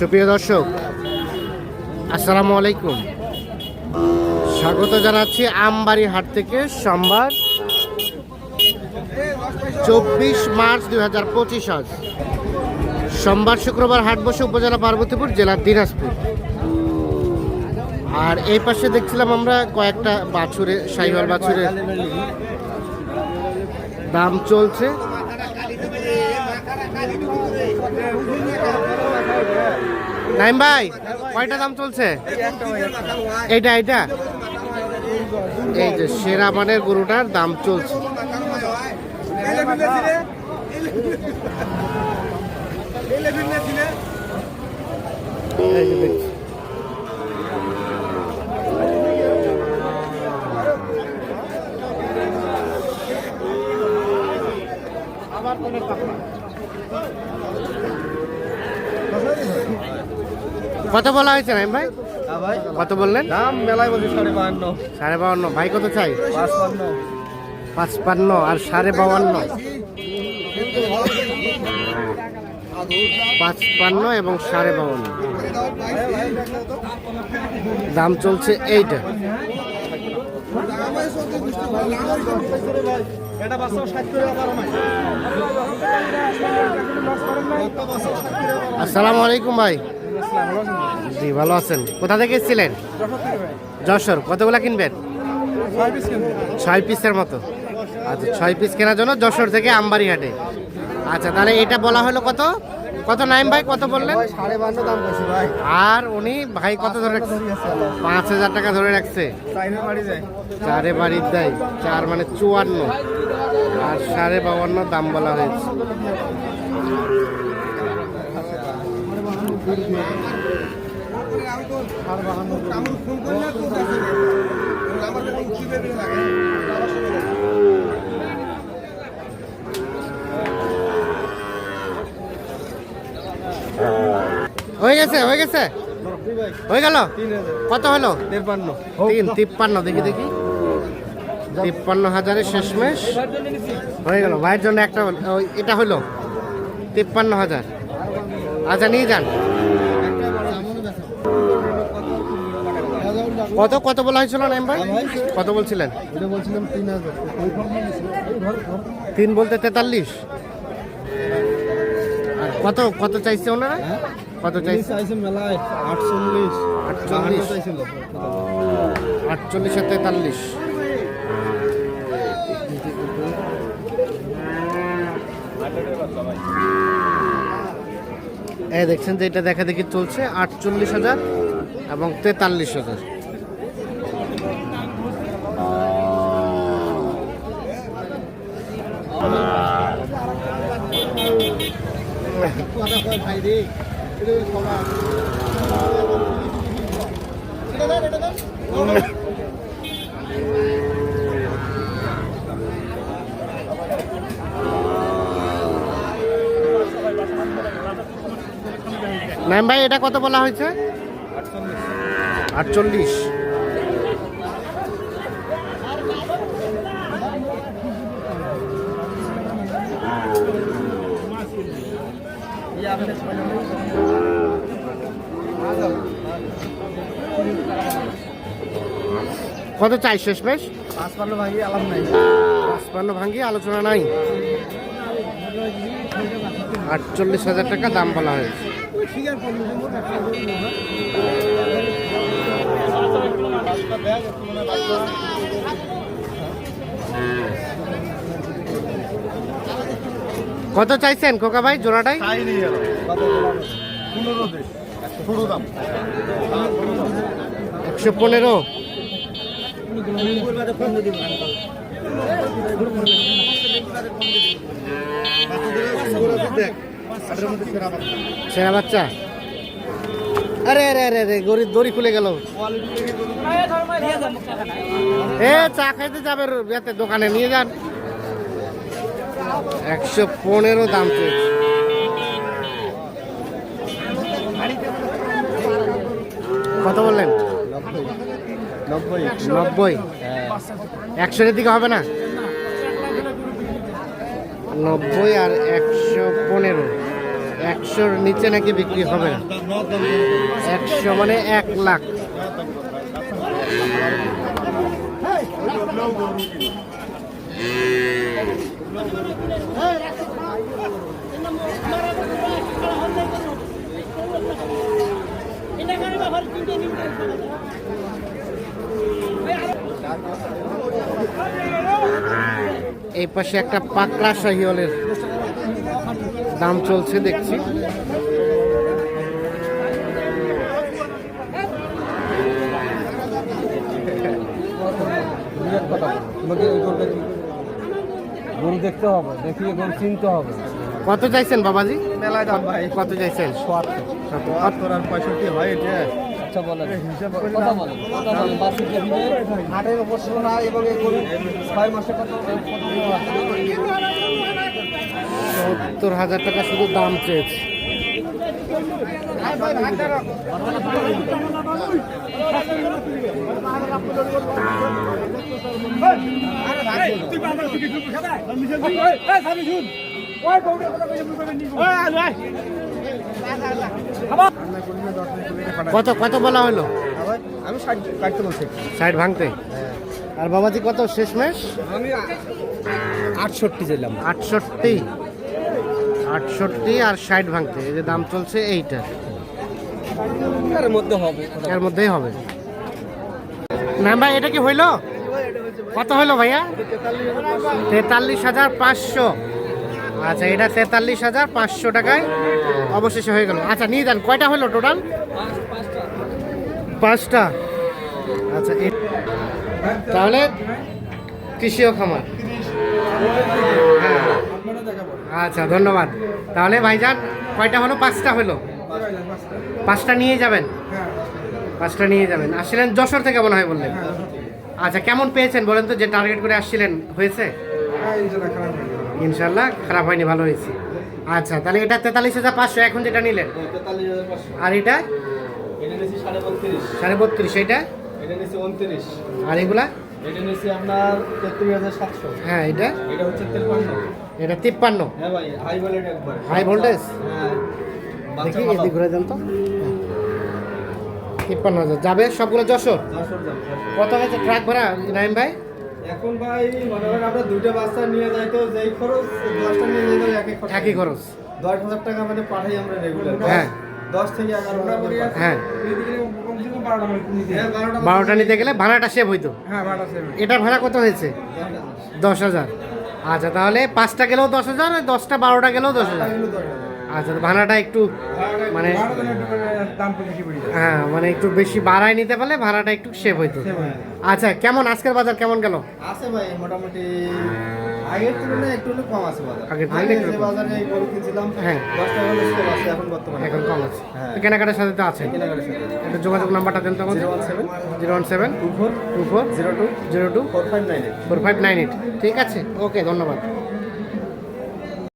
সুপ্রিয় দর্শক, আসসালামু আলাইকুম। স্বাগত জানাচ্ছি আমবাড়ি হাট থেকে সোমবার চব্বিশ মার্চ দুই হাজার পঁচিশ আজ। সোমবার শুক্রবার হাট বসে উপজেলা পার্বতীপুর জেলার দিনাজপুর। আর এই পাশে দেখছিলাম আমরা কয়েকটা বাছুরে সাইবার বাছুরের দাম চলছে। নাইম ভাই, কয়টা দাম চলছে? এইটা এইটা। এই যে সেরা মানের গরুটার দাম চলছে। এই। কত বলা হয়েছে নাইম ভাই? ভাই। কত বললেন? দাম মেলায় বলছি সাড়ে বাহান্ন। সাড়ে বাউন্ন ভাই কত চাই? পাঁচপান্ন। পাঁচপান্ন আর সাড়ে বাউন্ন পাঁচপান্ন এবং সাড়ে বাউন্ন দাম চলছে এইটা। আসসালামু আলাইকুম ভাই। জি ভালো আছেন। কোথা থেকে এসেছিলেন? যশোর। কতগুলা কিনবেন? ছয় পিসের মতো। আচ্ছা ছয় পিস কেনার জন্য যশোর থেকে আমবাড়ি হাটে আচ্ছা তাহলে এটা বলা হলো কত? কত নাইম ভাই কত বললেন? সাড়ে বান্ন দাম ভাই। আর উনি ভাই কত ধরে রাখছে? পাঁচ হাজার টাকা ধরে রাখছে। চারে বাড়ির দেয়। চার মানে চুয়ান্ন। আর সাড়ে বাউন্ন দাম বলা হয়েছে। হয়ে গেছে হয়ে গেছে? হয়ে গেল? কত হলো? তেপান্ন তিন তিপ্পান্ন দেখি দেখি। তিপ্পান্ন হাজারের শেষমেশ। হয়ে গেল। ভাইয়ের জন্য একটা ওই, এটা হলো। তিপ্পান্ন হাজার। আচ্ছা নিয়ে যান। কত কত বলা হয়েছিল নাইম ভাই? কত বলছিলেন? বলছিলাম তিন হাজার। তিন বলতে তেতাল্লিশ। আর কত কত চাইছে ওনারা? কত চাইছে? মেলায় আটচল্লিশ তেতাল্লিশ। এই দেখছেন যে এটা দেখা দেখি চলছে আটচল্লিশ হাজার এবং তেতাল্লিশ হাজার। ভাই ম্যাম ভাই এটা কত বলা হয়েছে? আটচল্লিশ। কত চাই শেষ বেশ পাঁচপান্ন ভাই আলাম নাই। পাঁচপান্ন আলোচনা নাই। আটচল্লিশ হাজার টাকা দাম বলা হয়েছে। কত চাইছেন খোকা ভাই জোড়াটাই? একশো পনেরো। দেখ সেরা বাচ্চা। আরে আরে আরে আরে গরিব দড়ি খুলে গেল। এ চা খাইতে যাবে দোকানে নিয়ে যান। একশো পনেরো দাম চেয়েছে কত বললেন? নব্বই। নব্বই। একশোর দিকে হবে না? নব্বই আর একশো পনেরো। একশোর নিচে নাকি বিক্রি হবে না? একশো মানে এক লাখ। এই পাশে একটা পাকড়া শাহিওয়ালের দাম চলছে দেখছি। গরু দেখতে হবে দেখিয়ে গরু চিনতে হবে। কত চাইছেন বাবাজি? মেলায় দাম ভাই। কত চাইছেন? আর পঁয়ষট্টি হয় এটা। আচ্ছা বলেন। কথা বলেন কথা বলেন। বাসি জমিনে হাটের উপর ছিল এবং এই গরু ছয় মাসে কত সত্তর হাজার টাকা শুধু দাম চেয়েছে। কত কত বলা হলো? আমি ষাট কাটতে বলছি সাইড ভাঙতে? আর বাবাজি কত শেষমেশ? আমি আটষট্টি চাইলাম আটষট্টি। আটষট্টি আর ষাট ভাঙতে। এই যে দাম চলছে এইটা। এর মধ্যে হবে। এর মধ্যেই হবে। না ভাই এটা কি হইল? কত হলো ভাইয়া? তেতাল্লিশ হাজার পাঁচশো। আচ্ছা এটা তেতাল্লিশ হাজার পাঁচশো টাকায় অবশেষে হয়ে গেল। আচ্ছা নিয়ে যান, কয়টা হলো টোটাল পাঁচটা। আচ্ছা তাহলে কৃষি ও খামার। আচ্ছা ধন্যবাদ। তাহলে ভাইজান, কয়টা হলো? পাঁচটা হলো। পাঁচটা নিয়ে যাবেন? পাঁচটা নিয়ে যাবেন। আসছিলেন যশোর থেকে মনে হয় বললেন। আচ্ছা কেমন পেয়েছেন বলেন তো যে টার্গেট করে আসছিলেন হয়েছে? ইনশাল্লাহ খারাপ হয়নি ভালো হয়েছে। আচ্ছা তাহলে এটা তেতাল্লিশ হাজার পাঁচশো এখন যেটা নিলেন? পাঁচশো। আর এটা? সাড়ে বত্রিশ। এটা? আর এগুলা? হ্যাঁ এটা? এটা হচ্ছে তিপ্পান্ন। হ্যাঁ হাই ভোল্টেজ হাই ভোল্টেজ হ্যাঁ। দেখি ঘুরে দেন তো। তিপ্পান্ন হাজার যাবে সবগুলো যশোর? কত হয়েছে ট্রাক ভাড়া নাইম ভাই? এখন ভাই মনে করেন আমরা দুইটা বাচ্চা নিয়ে যাইতো যেই খরচ দশটা নিয়ে একই খরচ। একই খরচ। দশ হাজার টাকা মানে পাঠাই আমরা রেগুলার হ্যাঁ। দশ থেকে এগারো হাজার টাকা। হ্যাঁ। হ্যাঁ বারোটা নিতে গেলে ভাড়াটা সেভ হইতো? হ্যাঁ ভাড়া এটার ভাড়া কত হয়েছে? দশ হাজার। আচ্ছা তাহলে পাঁচটা গেলেও দশ হাজার আর দশটা বারোটা গেলেও দশ হাজার। আচ্ছা ভাড়াটা একটু মানে হ্যাঁ মানে একটু বেশি বাড়ায় নিতে পারলে ভাড়াটা একটু সেভ হইতো। আচ্ছা কেমন আজকের বাজার কেমন গেল? আছে ভাই মোটামুটি আগের তুলনায় একটু হলেও কম আছে বাজার। আগের তুলনায় একটু বাজারে গরু কিনছিলাম হ্যাঁ। হলে সেল আছে এখন বর্তমানে। এখন কম আছে। কেনাকাটার সাথে তো আছে। কেনাকাটার সাথে যোগাযোগ নাম্বারটা দেন তো আমাদের। ঠিক আছে। ওকে ধন্যবাদ।